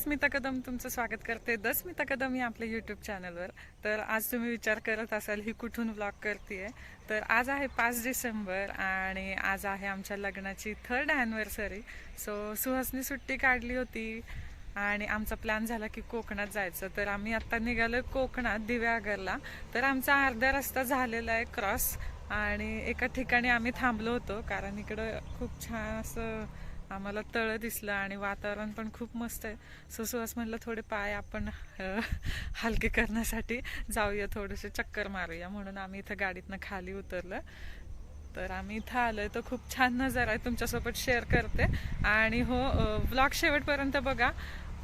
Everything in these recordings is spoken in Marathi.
स्मिता कदम तुमचं स्वागत करते. द स्मिता कदम या आपल्या यूट्यूब चॅनलवर तर आज तुम्ही विचार करत असाल ही कुठून ब्लॉग करते तर आज आहे पाच डिसेंबर आणि आज आहे आमच्या लग्नाची थर्ड ॲनिव्हर्सरी सो सुहासनी सुट्टी काढली होती आणि आमचा प्लॅन झाला की कोकणात जायचं. तर आम्ही आत्ता निघालो कोकणात दिव्यागरला तर आमचा अर्धा रस्ता झालेला आहे क्रॉस आणि एका ठिकाणी आम्ही थांबलो होतो कारण इकडं खूप छान असं आम्हाला तळं दिसलं आणि वातावरण पण खूप मस्त आहे. ससुवास म्हणलं थोडे पाय आपण हलके करण्यासाठी जाऊया थोडेसे चक्कर मारूया. म्हणून आम्ही इथं गाडीतनं खाली उतरलं. तर आम्ही इथं आलोय. तर खूप छान नजारा आहे. तुमच्यासोबत शेअर करते. आणि हो ब्लॉग शेवटपर्यंत बघा.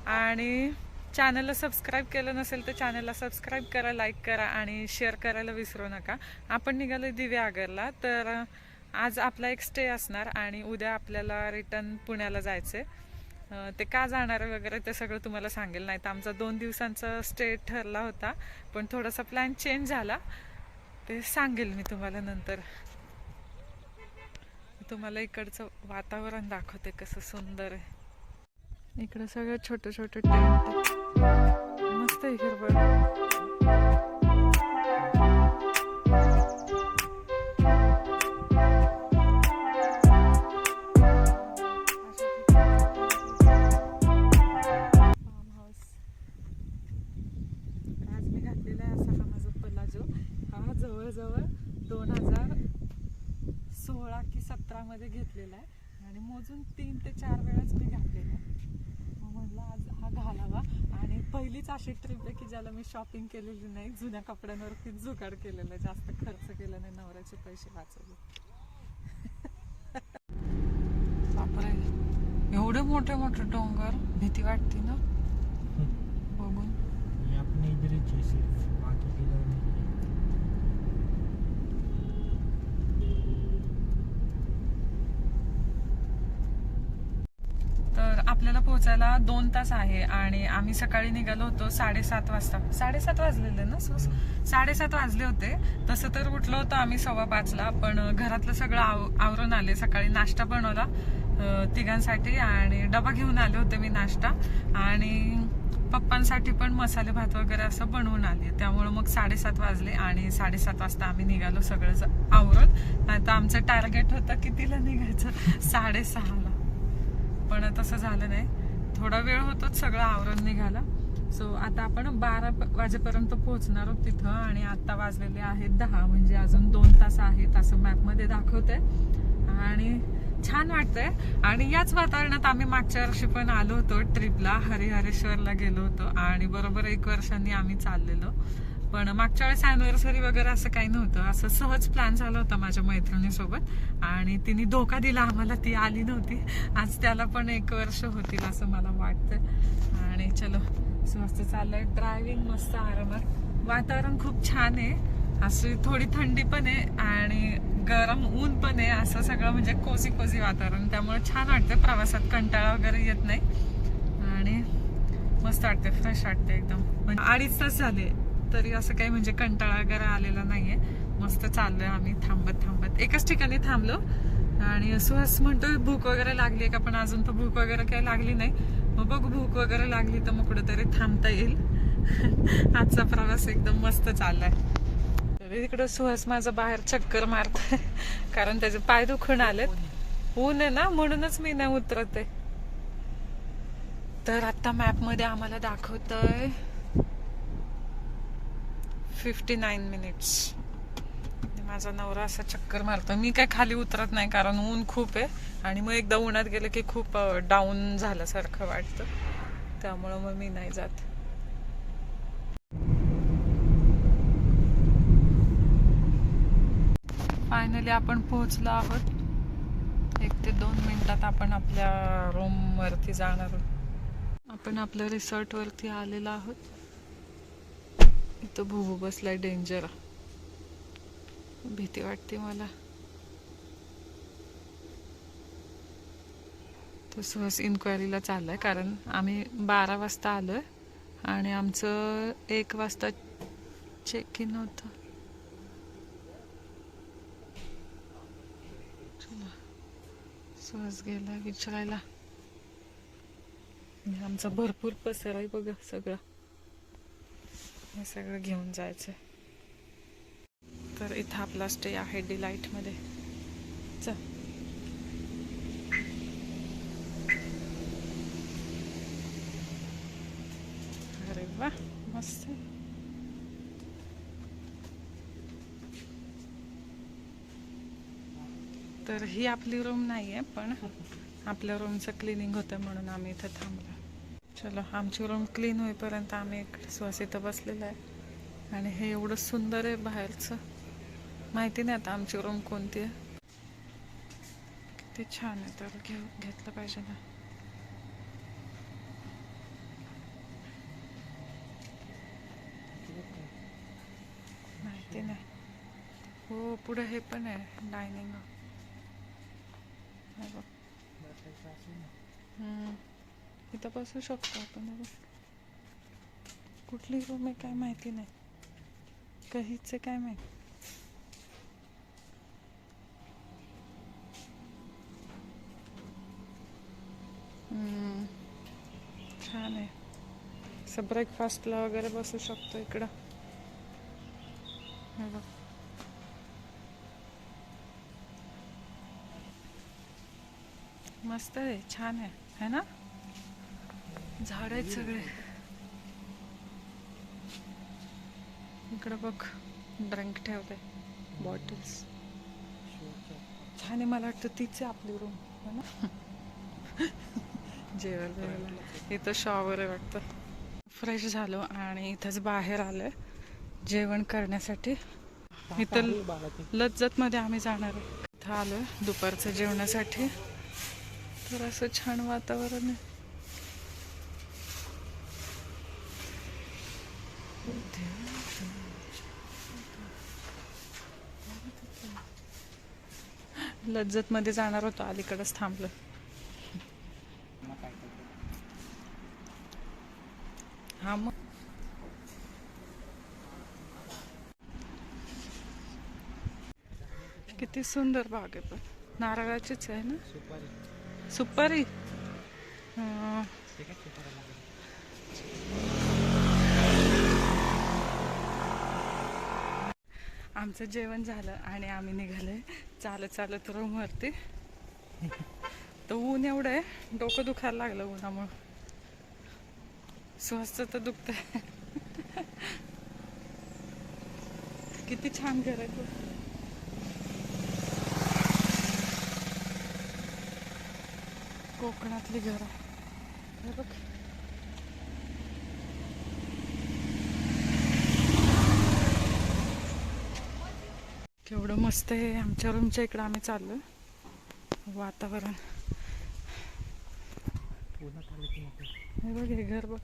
आणि चॅनलला सबस्क्राईब केलं नसेल तर चॅनलला सबस्क्राईब करा लाईक करा आणि शेअर करायला विसरू नका. आपण निघालो दिव्या आगरला. तर आज आपला एक स्टे असणार आणि उद्या आपल्याला रिटर्न पुण्याला जायचे ते का जाणार वगैरे ते सगळं तुम्हाला सांगेल. नाही तर आमचा दोन दिवसांचा स्टे ठरला होता पण थोडासा प्लॅन चेंज झाला. ते सांगेल मी तुम्हाला नंतर. तुम्हाला इकडचं वातावरण दाखवते कसं सुंदर आहे. इकडं सगळं छोटे छोटे टेंट मस्त आहे हिरवळ घेतलेला आहे. आणि मोजून तीन ते चार वेळाच मी घातलेला आहे. मग म्हटलं आज हा घालावा. आणि पहिलीच अशी ट्रिप आहे की ज्याला मी शॉपिंग केलेली नाही जुन्या कपड्यांवरती जुगाड केलेला आहे. जास्त खर्च केला नाही नवऱ्याचे पैसे वाचवले. बापरे एवढे मोठे मोठे डोंगर भीती वाटते ना? बघून ये अपने इधर ही चीज सिर्फ बाकी किधर नहीं है तर आपल्याला पोहोचायला दोन तास आहे आणि आम्ही सकाळी निघालो होतो साडेसात वाजता. साडेसात वाजलेले ना सो साडेसात वाजले होते. तसं तर उठलो होतो आम्ही सव्वा पाचला पण घरातलं सगळं आव आवरून आले. सकाळी नाश्ता बनवला तिघांसाठी आणि डबा घेऊन आले होते मी नाश्ता. आणि पप्पांसाठी पण मसाले भात वगैरे असं बनवून आले. त्यामुळे मग साडेसात वाजले आणि साडेसात वाजता आम्ही निघालो सगळं आवरून. नाही तर आमचं टार्गेट होतं कितीला निघायचं? साडेसहाला. पण तसं झालं नाही. थोडा वेळ होतोच सगळं आवरण निघाला सो आता आपण बारा वाजेपर्यंत पोहोचणार आहोत तिथं आणि आता वाजलेले आहेत दहा म्हणजे अजून दोन तास आहेत असं मॅपमध्ये दाखवतंय. आणि छान वाटतंय. आणि याच वातावरणात आम्ही मागच्या वर्षी पण आलो होतो ट्रिपला हरिहरेश्वरला गेलो होतो. आणि बरोबर एक वर्षांनी आम्ही चाललेलो. पण मागच्या वेळेस अॅनिव्हर्सरी वगैरे असं काही नव्हतं. असं सहज प्लॅन झाला होता माझ्या मैत्रिणीसोबत. आणि तिने धोका दिला आम्हाला ती आली नव्हती. आज त्याला पण एक वर्ष होतील असं मला वाटतं आणि चलो स्वस्त चाललंय. ड्रायव्हिंग मस्त आरामात. वातावरण खूप छान आहे. अशी थोडी थंडी पण आहे आणि गरम ऊन पण आहे. असं सगळं म्हणजे कोझी कोझी वातावरण. त्यामुळे छान वाटतं प्रवासात कंटाळा वगैरे येत नाही. आणि मस्त वाटते फ्रेश वाटते एकदम. म्हणजे अडीच तास झाले. तरी असं काही म्हणजे कंटाळा वगैरे आलेला नाहीये. मस्त चाललोय आम्ही थांबत थांबत. एकाच ठिकाणी थांबलो. आणि सुहास म्हणतोय भूक वगैरे लागली का? पण अजून तर भूक वगैरे काही लागली नाही. मग बघू भूक वगैरे लागली तर मग कुठेतरी थांबता येईल. आजचा प्रवास एकदम मस्त चाललाय. तर इकडं सुहास माझा बाहेर चक्कर मारतोय. कारण त्याचे पाय दुखून आलेत. ऊन आहे ना म्हणूनच मी नाही उतरत. आहे तर आता मॅपमध्ये आम्हाला दाखवतय. फिफ्टी नाईन मिनिट्स माझा नवरा असा चक्कर मारतो. मी काय खाली उतरत नाही कारण ऊन खूप आहे. आणि मग एकदा उन्हात गेलं की खूप डाऊन झाल्यासारखं वाटतं. त्यामुळं मग मी नाही जात. फायनली आपण पोहोचलो आहोत. एक ते दोन मिनिटात आपण आपल्या रूम वरती जाणार आहोत. आपण आपल्या रिसॉर्ट वरती आलेलो आहोत. इथं भुबू बसला डेंजर भीती वाटते मला. तो सहज इन्क्वायरीला चाललाय कारण आम्ही बारा वाजता आलोय आणि आमचं एक वाजता चेक इन होतं. चला. सुहास गेला विचारायला. आमचा भरपूर पसर आहे बघा सगळं. हे सगळं घेऊन जायचं तर इथं आपला स्टे आहे डिलाईटमध्ये चल. अरे वा मस्त. तर ही आपली रूम नाही आहे पण आपल्या रूमचं क्लिनिंग होतं म्हणून आम्ही इथं थांबलो. चलो आमची रूम क्लीन होईपर्यंत आम्ही इकडे श्वास इथं बसलेलं आहे. आणि हे एवढं सुंदर आहे बाहेरचं. माहिती नाही आता आमची रूम कोणती आहे. किती छान आहे तर घेऊ घेतलं पाहिजे ना. माहिती नाही. हो पुढे हे पण आहे डायनिंग बघ. इथं बसू शकतो आपण कुठली रूम आहे काय माहिती नाही. काहीच आहे काय माहिती. छान आहे. असं ब्रेकफास्टला वगैरे बसू शकतो इकडं. हे बघ. मस्त आहे छान आहे. है ना? झाड आहेत सगळे इकडं बघ ड्रिंक ठेवते बॉटल्स. छान आहे मला वाटतं तीच आहे आपली रूम है हो जेवायला इथं शॉवर आहे वाटतं. फ्रेश झालो आणि इथंच बाहेर आलोय. जेवण करण्यासाठी. इथं लज्जत मध्ये आम्ही जाणार आहे. इथं आलोय दुपारचं जेवणासाठी. तर असं छान वातावरण आहे. लज्जत मध्ये जाणार होतो अलीकडच थांबलो हा मग. किती सुंदर बाग आहे पण. नारळाचीच आहे ना? सुपारी. सुपारी आमचं जेवण झालं आणि आम्ही निघालोय. चालत चालत रूमवरती तर ऊन एवढं आहे डोकं दुखायला लागलं उन्हामुळं. स्वस्त तर दुखत किती छान घर आहे बघ. कोकणातली घर. आहे बघ. केवढं मस्त आहे. आमच्या रूमच्या इकडं आम्ही चाललो वातावरण. हे बघ हे घर बघ.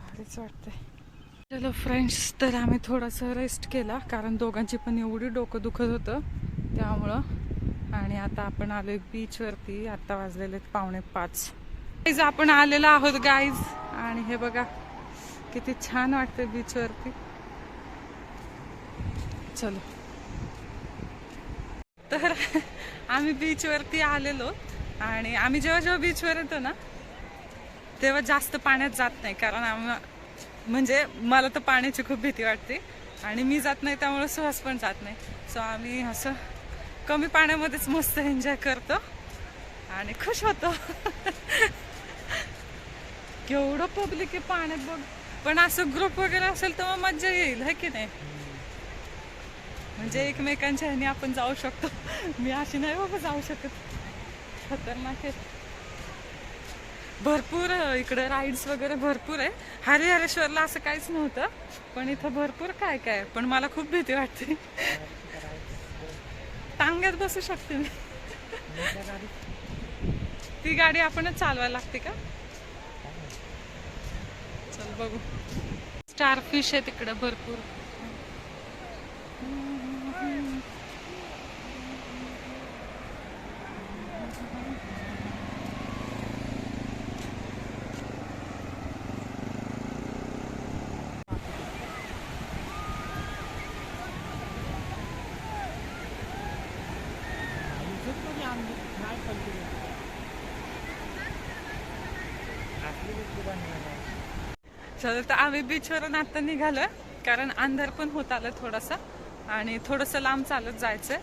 भारीच वाटतंय. चलो फ्रेंड्स तर आम्ही थोडासा रेस्ट केला. कारण दोघांची पण एवढी डोकं दुखत होतं त्यामुळं. आणि आता आपण आलोय बीचवरती आता वाजलेले आहेत पावणे पाच. गाईज आपण आलेलो आहोत गाईज आणि हे बघा किती छान वाटतं बीचवरती चलो. तर आम्ही बीचवरती आलेलो आणि आम्ही जेव्हा जेव्हा बीचवर येतो ना तेव्हा जास्त पाण्यात जात नाही. कारण आम्ही म्हणजे मला तर पाण्याची खूप भीती वाटते आणि मी जात नाही त्यामुळे सुहास पण जात नाही. सो आम्ही असं कमी पाण्यामध्येच मस्त एन्जॉय करतो आणि खुश होतो. केवढं पब्लिक आहे पाण्यात बघ. पण असं ग्रुप वगैरे असेल तर मग मज्जा येईल है की नाही? म्हणजे एकमेकांच्या ह्याने आपण जाऊ शकतो. मी अशी नाही बाबा जाऊ शकत. खतरनाक आहे. भरपूर इकडं इकडे राईड्स वगैरे भरपूर आहे. हरिहरेश्वरला असं काहीच नव्हतं. पण इथं भरपूर काय काय पण मला खूप भीती वाटते. टांग्यात बसू शकते मी. ती गाडी आपणच चालवायला लागते का? चल बघू. स्टार फिश आहे तिकडं भरपूर इथेच म्हणजे आम्ही नाही पडली बनवायला चला तर आम्ही बीचवरून आता निघालोय. कारण अंधार पण होत आलं थोडासा. आणि थोडंसं लांब चालत जायचंय.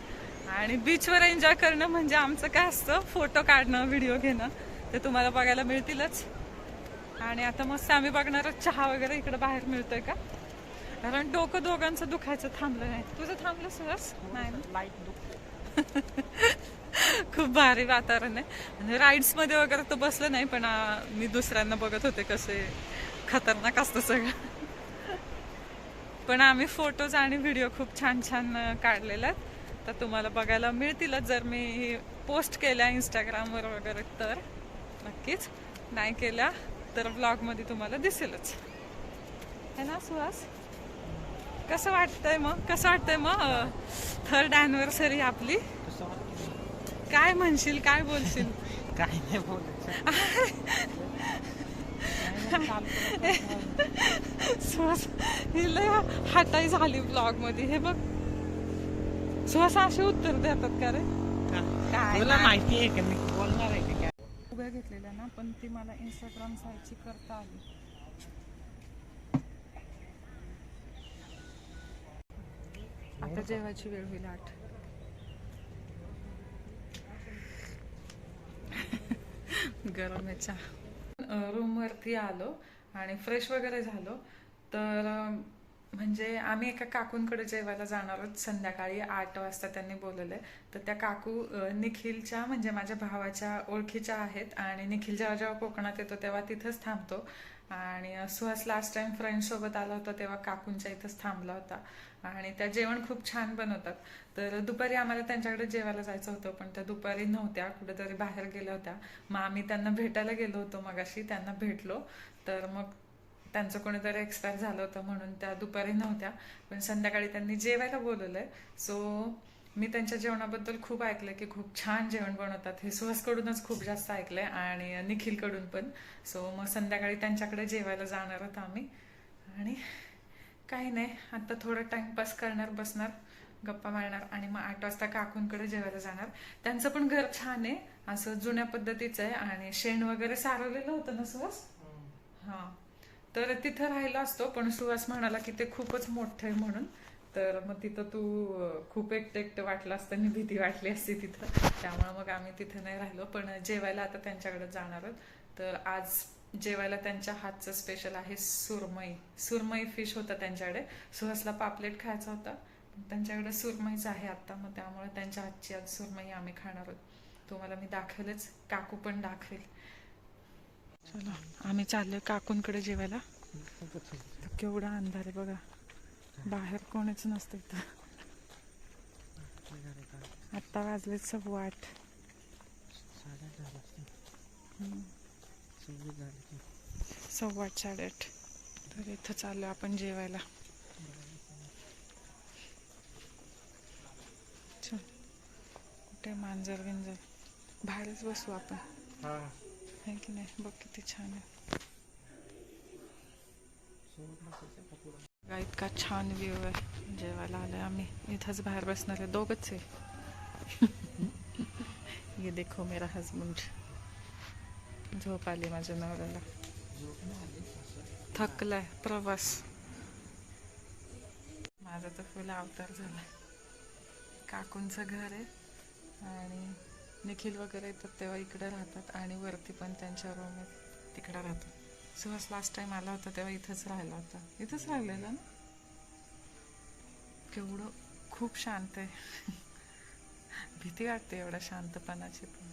आणि बीचवर एन्जॉय करणं म्हणजे आमचं काय असतं फोटो काढणं व्हिडिओ घेणं ते तुम्हाला बघायला मिळतीलच. आणि आता मस्त आम्ही बघणार चहा वगैरे इकडे बाहेर मिळतोय का? कारण डोकं दोघांचं दुखायचं थांबलं नाही. तुझं थांबलं सुहास? नाही लाइट दुखते. खूप भारी वातावरण आहे. आणि राईड्समध्ये वगैरे तर बसलं नाही पण मी दुसऱ्यांना बघत होते कसे खतरनाक असतं सगळं. पण आम्ही फोटोज आणि व्हिडिओ खूप छान छान काढलेले आहेत. तर तुम्हाला बघायला मिळतीलच जर मी पोस्ट केल्या इंस्टाग्रामवर वगैरे तर. नक्कीच. नाही केल्या तर ब्लॉगमध्ये तुम्हाला दिसेलच. है ना सुहास? कसं वाटतंय मग? कसं वाटतंय मग थर्ड अॅनिव्हर्सरी आपली? काय म्हणशील? काय बोलशील? काही नाही हिला हाताई झाली ब्लॉगमध्ये हे बघ. सुहास असे उत्तर देतात का रे? काय. माहिती आहे का मी बोलणार आहे का काय? उभ्या घेतलेल्या ना पण ती मला इंस्टाग्राम साईटची करता आली. आता जेवायची वेळ होईल आठ. गरम आहे चहा. रूम वरती आलो आणि फ्रेश वगैरे झालो. तर म्हणजे आम्ही एका काकूंकडे जेवायला जाणार आहोत संध्याकाळी आठ वाजता त्यांनी बोलवलंय. तर त्या काकू निखिलच्या म्हणजे माझ्या भावाच्या ओळखीच्या आहेत आणि निखिल जेव्हा जेव्हा कोकणात येतो तेव्हा तिथंच थांबतो. आणि सुहास लास्ट टाइम फ्रेंड सोबत आला होता तेव्हा काकूंच्या इथंच थांबला होता. आणि त्या जेवण खूप छान बनवतात. तर दुपारी आम्हाला त्यांच्याकडे जेवायला जायचं होतं पण त्या दुपारी नव्हत्या कुठेतरी बाहेर गेल्या होत्या. मग आम्ही त्यांना भेटायला गेलो होतो मगाशी त्यांना भेटलो. तर मग त्यांचं कोणीतरी एक्सपायर झालं होतं म्हणून त्या दुपारी नव्हत्या. पण संध्याकाळी त्यांनी जेवायला बोलवलंय. सो मी त्यांच्या जेवणाबद्दल खूप ऐकलंय की खूप छान जेवण बनवतात. हे सुहासकडूनच खूप जास्त ऐकलंय आणि निखिलकडून पण. सो मग संध्याकाळी त्यांच्याकडे जेवायला जाणार आहोत आम्ही. आणि काही नाही आता थोडं टाइमपास करणार बसणार गप्पा मारणार आणि मग आठ वाजता काकूंकडे जेवायला जाणार. त्यांचं पण घर छान आहे असं जुन्या पद्धतीचं आहे आणि शेण वगैरे सारवलेलं होतं ना सुहास? हा. तर तिथं राहिला असतो पण सुहास म्हणाला की ते खूपच मोठं आहे म्हणून. तर मग तिथं तू खूप एकटं एकटं वाटलं असतं भीती वाटली असती तिथं. त्यामुळे मग आम्ही तिथं नाही राहिलो. पण जेवायला आता त्यांच्याकडे जाणार आहोत. तर आज जेवायला त्यांच्या हातचं स्पेशल आहे सुरमई. सुरमई फिश होता त्यांच्याकडे. सुहसला पापलेट खायचा होता. त्यांच्याकडे सुरमईच आहे आता मग त्यामुळे त्यांच्या हातची आज सुरमई आम्ही खाणार आहोत. तुम्हाला मी दाखवेलच. काकू पण दाखवेल. चला आम्ही चाललोय काकूंकडे जेवायला. केवढा अंधार आहे बघा. बाहेर कोणीच नसतं इथं आत्ता वाजले सव्वा आठ साड्या झाल्या असतील. हम्म. सगळी झाली ती. सव्वा आठ साडेआठ तर इथं चाललो आपण जेवायला चल कुठे मांजर बिंजर बाहेरच बसू आपण हा आहे की नाही बघ किती छान आहे सोड नसायचं का पुढं? बघा, इतका छान व्ह्यू आहे. जेवायला आलोय आम्ही. इथंच बाहेर बसणार आहे. दोघच आहे. ये देखो मेरा हजबंड झोप आली माझ्या नवऱ्याला. थकलाय. प्रवास. माझा तर फुल अवतार झाला काकूंचं घर आहे. आणि निखिल वगैरे येतात तेव्हा इकडे राहतात आणि वरती पण त्यांच्या रूम आहेत. तिकडे राहतात. सुहास लास्ट टाइम आला होता तेव्हा इथंच राहिला होता. इथंच राहिलेला ना? केवढं खूप शांत आहे. भीती वाटते एवढ्या शांतपणाची पण.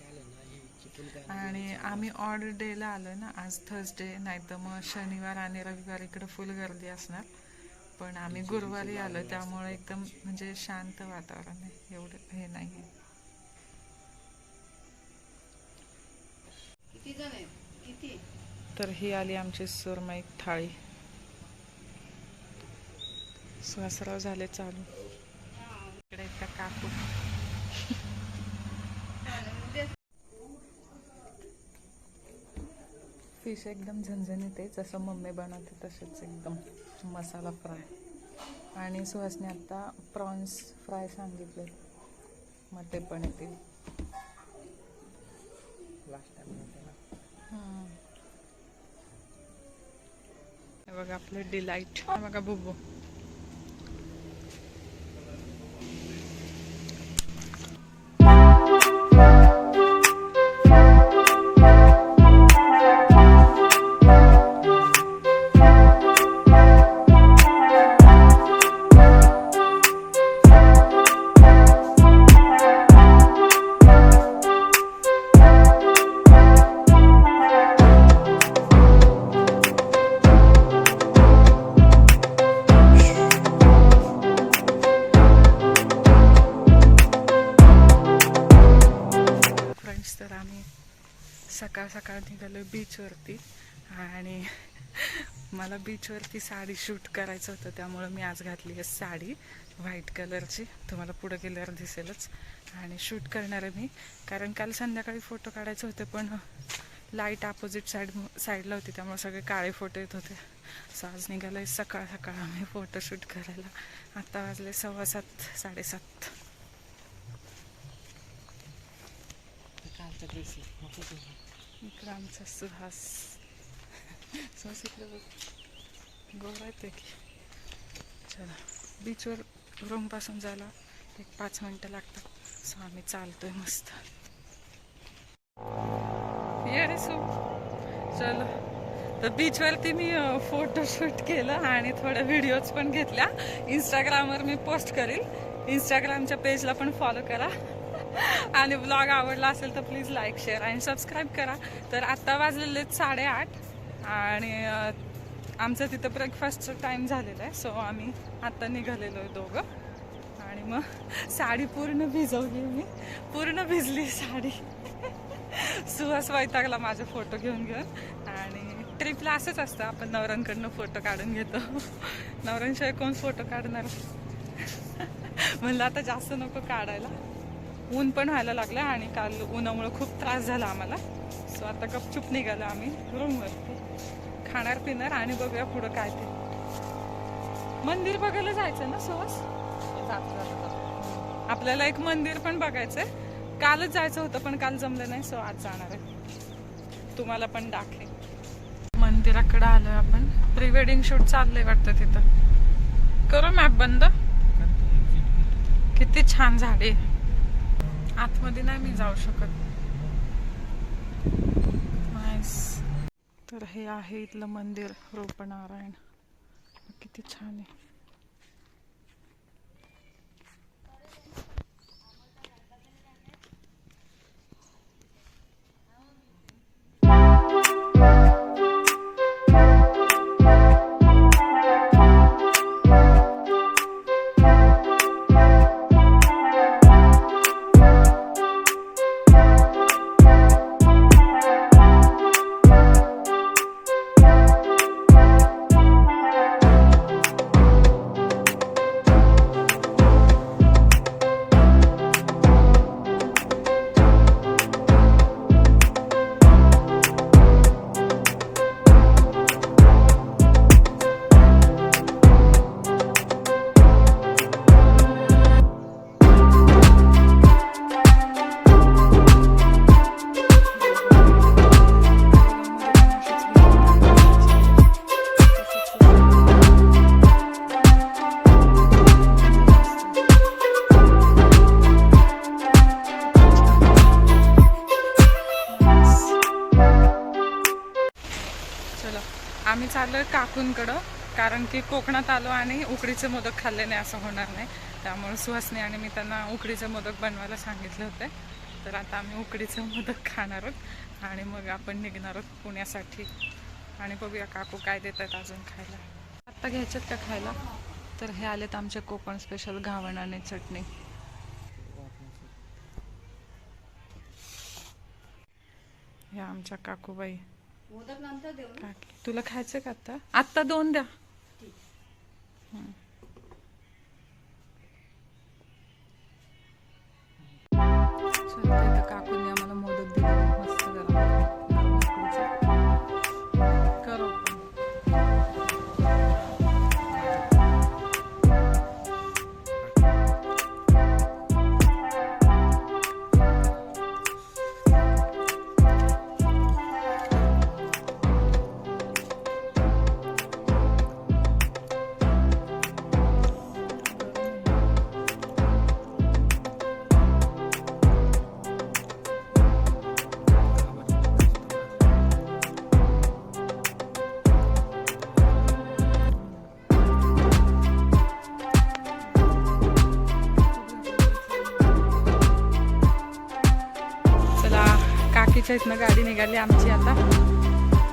आलं आणि आम्ही ऑड डेला आलोय ना आज थर्सडे नाही तर मग शनिवार आणि रविवार इकडे फुल गर्दी असणार. पण आम्ही गुरुवारी आलोय त्यामुळे एकदम म्हणजे शांत वातावरण आहे. एवढं हे नाही किती तर ही आली आमची सुरमई थाळी. सुहासराव झाले चालू. इकडे एक त्या काकू. फिश एकदम झणझणीत आहे जसं मम्मी बनवते तसेच एकदम मसाला फ्राय आणि सुहासने आता प्रॉन्स फ्राय सांगितले. मग ते पण येतील. हे बघा आपलं डिलाईट हे बघा बुबू. मला साडी शूट करायचं होतं त्यामुळं मी आज घातली आहे साडी. व्हाईट कलरची तुम्हाला पुढं गेल्यावर दिसेलच. आणि शूट करणार आहे मी. कारण काल संध्याकाळी फोटो काढायचे होते पण लाइट अपोजिट साईड साईडला होती त्यामुळे सगळे काळे फोटो येत होते. सो आज निघालोय सकाळ सकाळ आम्ही फोटोशूट करायला. आत्ता वाजले सव्वा सात साडेसात. कालचा इकडं आमचा सुहास. सुहास इकडे बघ. गोरा चला बीचवर रूमपासून जायला एक पाच मिनटं लागतात. सो आम्ही चालतोय मस्त. ये सो चलो. तर बीचवरती मी फोटोशूट केलं आणि थोड्या व्हिडिओज पण घेतल्या. इंस्टाग्रामवर मी पोस्ट करेल. इंस्टाग्रामच्या पेजला पण फॉलो करा. आणि ब्लॉग आवडला असेल तर प्लीज लाईक शेअर आणि सबस्क्राईब करा. तर आत्ता वाजलेले आहेत साडेआठ. आणि आमचं तिथं ब्रेकफास्टचं टाईम झालेला आहे सो आम्ही आत्ता निघालेलो आहे दोघं. आणि मग साडी पूर्ण भिजवली मी. पूर्ण भिजली साडी. सुहास वैतागला माझे फोटो घेऊन घेऊन. आणि ट्रिपला असंच असतं आपण नवऱ्यांकडनं फोटो काढून घेतो. नवऱ्यांशिवाय कोण फोटो काढणार? म्हणलं आता जास्त नको काढायला. ऊन पण व्हायला लागलं आणि काल उन्हामुळे खूप त्रास झाला आम्हाला. सो आता गपचूप निघालो आम्ही रूमवरती खाणार पिणार आणि बघूया पुढं काय ते. मंदिर बघायला जायचं ना सहज? आपल्याला एक मंदिर पण बघायचंय. कालच जायचं होतं पण काल जमलं नाही सो आज जाणार आहे. तुम्हाला पण दाखवे मंदिराकडे आलोय आपण. प्री वेडिंग शूट चाललंय वाटतं तिथं. करू मॅप बंद? किती छान झाडे. आतमध्ये नाही मी जाऊ शकत. तर हे आहे इथलं मंदिर रूपनारायण. किती छान आहे. की कोकणात आलो आणि उकडीचे मोदक खाल्ले नाही असं होणार नाही. त्यामुळे सुहासने आणि मी त्यांना उकडीचे मोदक बनवायला सांगितले होते. तर आता आम्ही उकडीचे मोदक खाणार आहोत आणि मग आपण निघणार आहोत पुण्यासाठी. आणि बघूया काकू काय देतात अजून खायला. आत्ता घ्यायच्यात का खायला? तर हे आलेत आमचे कोकण स्पेशल घावण आणि चटणी. ह्या आमच्या काकूबाई. काकी तुला खायचं का आता आत्ता दोन द्या. हं. चला, इथं काकूंनी आमच्या इथनं गाडी निघाली आमची आता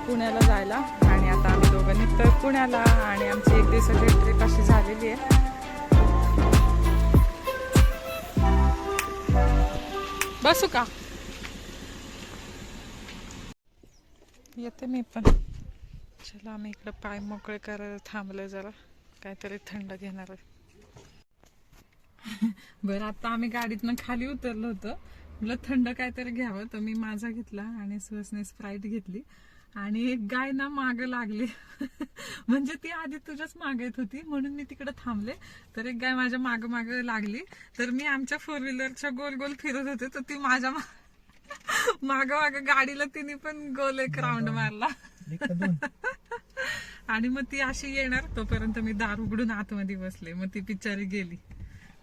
पुण्याला जायला. आणि आता आम्ही दोघं निघतोय पुण्याला. आणि आमची एक दिवसाची ट्रिप अशी झालेली आहे. बसू का? येते मी पण. चला आम्ही इकडं पाय मोकळे करायला थांबलोय जरा. काहीतरी थंड घेणार आहे. बरं आता आम्ही गाडीतनं खाली उतरलो होतो. म्हटलं थंड काहीतरी घ्यावं तर मी माझा घेतला आणि सुहसने स्प्राईट घेतली. आणि एक गाय ना माग लागली. म्हणजे ती आधी तुझ्याच माग येत होती म्हणून मी तिकडे थांबले. तर एक गाय माझ्या माग माग लागली. तर मी आमच्या फोर व्हीलरच्या गोल गोल फिरत होते तर ती माझ्या माग माग गाडीला तिने पण गोल एक राऊंड मारला. आणि मग ती अशी येणार तोपर्यंत मी दार उघडून आतमध्ये बसले. मग ती बिचारी गेली.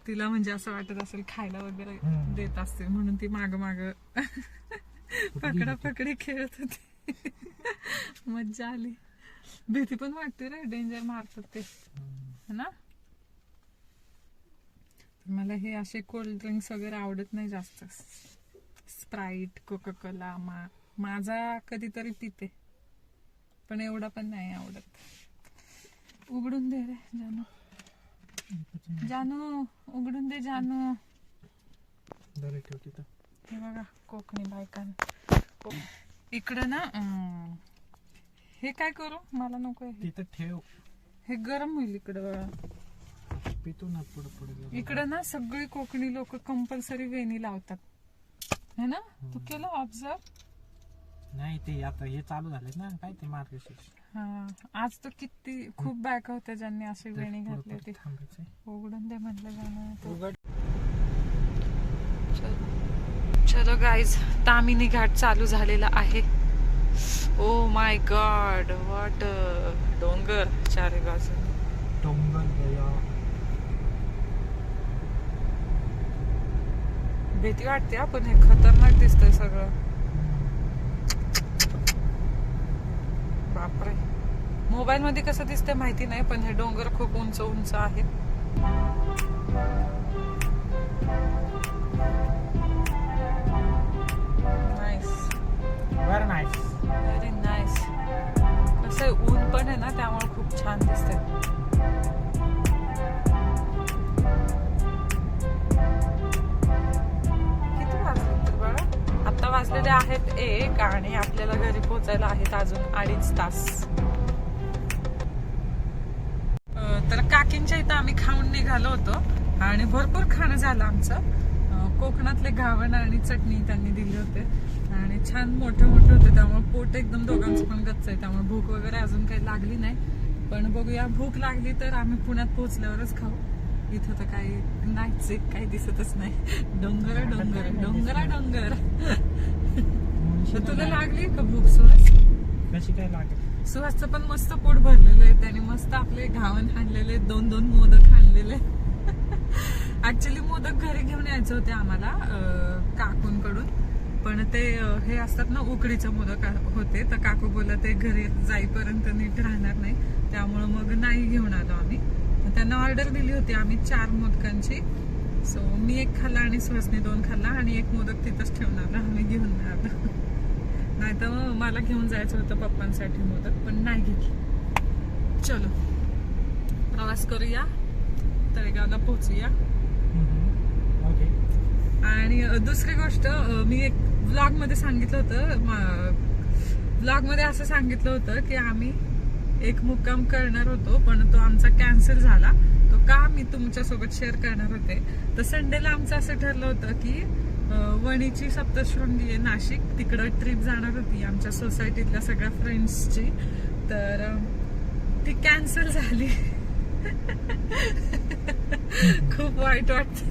तिला म्हणजे असं वाटत असेल खायला वगैरे. देत असते म्हणून ती माग माग पकडा पकडी खेळत होती. मज्जा आली. भीती पण वाटते रे डेंजर मारतात ते. है ना? मला हे असे कोल्ड ड्रिंक्स वगैरे आवडत नाही जास्त. स्प्राईट कोका कोला मा माझा कधीतरी पिते. पण एवढा पण नाही आवडत. उघडून दे रे जानू. जानू उघडून दे जानू. हे बघा कोकणी बायकां इकडं ना हे काय करू? मला नको हे. तिथं ठेव. हे गरम होईल इकडं. पितो ना पुढे पुढे इकडं ना सगळी कोकणी लोक कंपल्सरी वेणी लावतात. है ना? तू केलं ऑब्झर्व नाही ते आता हे चालू झाले ना काय ते मार्गशीर्ष. हा आज तर किती खूप बायका होत्या ज्यांनी अशी वेणी घातली होती. पुढं थांबायचंय. उघडून दे म्हटलं जाणं उघड. चलो. गाईज तामिनी घाट चालू झालेला आहे. ओ माय गॉड वॉट डोंगर चारी बाजू डोंगर गया. भीती वाटते हा, पण हे खतरनाक दिसतंय सगळं. बापरे. मोबाईल मध्ये कसं दिसतंय माहिती नाही पण हे डोंगर खूप उंच उंच आहेत. व्हेरी नाईस कसं आहे, ऊन पण आहे ना त्यामुळे खूप छान दिसतंय. वाजलेले आहेत एक आणि आपल्याला घरी पोहोचायला आहेत अजून अडीच तास. तर काकींच्या इथं आम्ही खाऊन निघालो होतो आणि भरपूर खाणं झालं आमचं. कोकणातले घावण आणि चटणी त्यांनी दिली होते आणि छान मोठे मोठे होते त्यामुळे पोट एकदम दोघांचं पण गच्च आहे त्यामुळे भूक वगैरे अजून काही लागली नाही. पण बघूया भूक लागली तर आम्ही पुण्यात पोहोचल्यावरच खाऊ. इथं तर काही नाहीच काही दिसतच नाही. डोंगर डोंगर डोंगरा डोंगर. तर तुला लागली का भूक सुहास? कशी काय लागेल? सुहासचं पण मस्त पोट भरलेलं आहे. त्याने मस्त आपले घावण आणलेले दोन दोन मोदक आणलेले ऍक्च्युली मोदक घरी घेऊन यायचे होते आम्हाला अं, काकूंकडून. पण ते अं, हे असतात ना उकडीचे मोदक आ- होते. तर काकू बोलत ते घरी जाईपर्यंत नीट राहणार नाही. त्यामुळं मग नाही घेऊन आलो आम्ही. त्यांना ऑर्डर दिली होती आम्ही चार मोदकांची. सो मी एक खाल्ला आणि सुहासने दोन खाल्ला आणि एक मोदक तिथंच ठेवून आला. आम्ही घेऊन नाही आलो. नाही तर मला घेऊन जायचं होतं पप्पांसाठी मोदक पण नाही घेतली. चलो प्रवास करूया तळेगावला पोहोचूया. ओके. आणि दुसरी गोष्ट मी एक व्लॉगमध्ये सांगितलं होतं व्लॉगमध्ये असं सांगितलं होतं की आम्ही एक मुक्काम करणार होतो पण तो आमचा कॅन्सल झाला. तो का मी तुमच्यासोबत शेअर करणार होते. तर संडेला आमचं असं ठरलं होतं की वणीची सप्तशृंगी आहे नाशिक. तिकडं ट्रिप जाणार होती आमच्या सोसायटीतल्या सगळ्या फ्रेंड्सची तर ती कॅन्सल झाली. खूप वाईट वाटत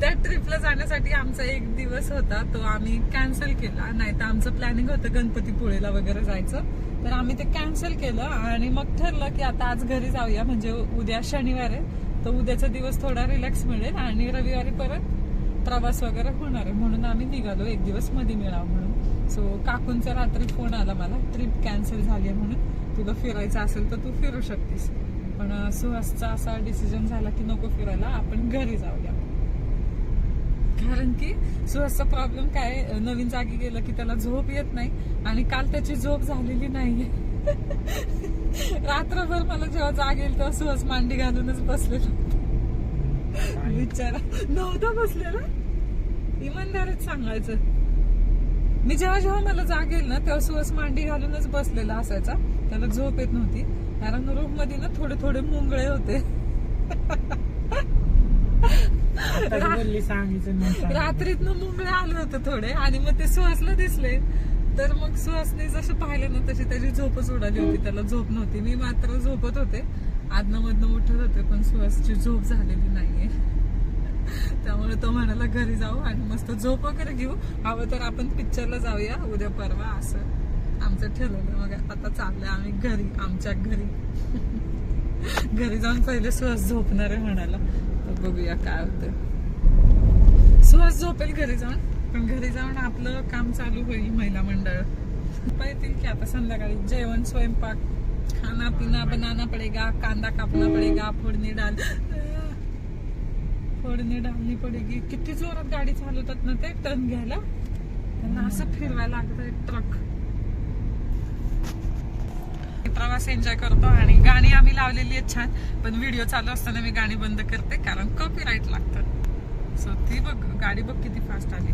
त्या ट्रिपला जाण्यासाठी आमचा एक दिवस होता. तो आम्ही कॅन्सल केला. नाही तर आमचं प्लॅनिंग होतं गणपतीपुळेला वगैरे जायचं. तर आम्ही ते कॅन्सल केलं आणि मग ठरलं की आता आज घरी जाऊया. म्हणजे उद्या शनिवार आहे. तर उद्याचा दिवस थोडा रिलॅक्स मिळेल आणि रविवारी परत प्रवास वगैरे होणार आहे. म्हणून आम्ही निघालो एक दिवसमध्ये मिळावं म्हणून. सो काकूंचा रात्री फोन आला मला. ट्रिप कॅन्सल झाली आहे म्हणून. तुला फिरायचं असेल तर तू फिरू शकतेस. पण सुहासचा असा डिसिजन झाला की नको फिरायला. आपण घरी जाऊया. कारण की सुहासचा प्रॉब्लेम काय नवीन जागी गेलं की त्याला झोप येत नाही आणि काल त्याची झोप झालेली नाहीये. रात्रभर मला जेव्हा जाग येईल तेव्हा सुहास मांडी घालूनच बसलेला. बिचारा नव्हता बसलेला? इमानदारीत सांगायचं. मी जेव्हा जेव्हा मला जाग येईल ना तेव्हा सुहास मांडी घालूनच बसलेला असायचा. त्याला झोप येत नव्हती. कारण रूममध्ये ना थोडे थोडे मुंगळे होते. सांगायचं. रात्रीतनं मुंगळे आले होते थोडे. आणि मग ते सुहासला दिसले. तर मग सुहासने जसं पाहिलं ना तशी त्याची झोपच उडाली होती. त्याला झोप नव्हती. मी मात्र झोपत होते. आदनं मधनं उठत होते पण सुहासची झोप झालेली नाहीये. त्यामुळे तो म्हणाला घरी जाऊ आणि मस्त झोप वगैरे घेऊ. हवं तर आपण पिक्चरला जाऊया उद्या परवा असं आमचं ठरवलं. मग आता चाललंय आम्ही घरी आमच्या घरी. घरी जाऊन पहिले सुहास झोपणार आहे म्हणाला. तर बघूया काय होतं सुहास झोपेल घरी जाऊन पण घरी जाऊन आपलं काम चालू होईल महिला मंडळ. पाहतील की आता संध्याकाळी. जेवण स्वयंपाक खाना पिना बनाना पडेगा कांदा कापना पडेगा फोडणी डाल फोडणी डालनी पडेगी। किती जोरात गाडी चालवतात ना ते टर्न घ्यायला. त्यांना असं फिरवायला लागतं ट्रक प्रवास एन्जॉय करतो आणि गाणी आम्ही लावलेली आहेत छान. पण व्हिडिओ चालू असताना मी गाणी बंद करते कारण कॉपीराईट लागतं. सो ती बघ गाडी बघ किती फास्ट आली.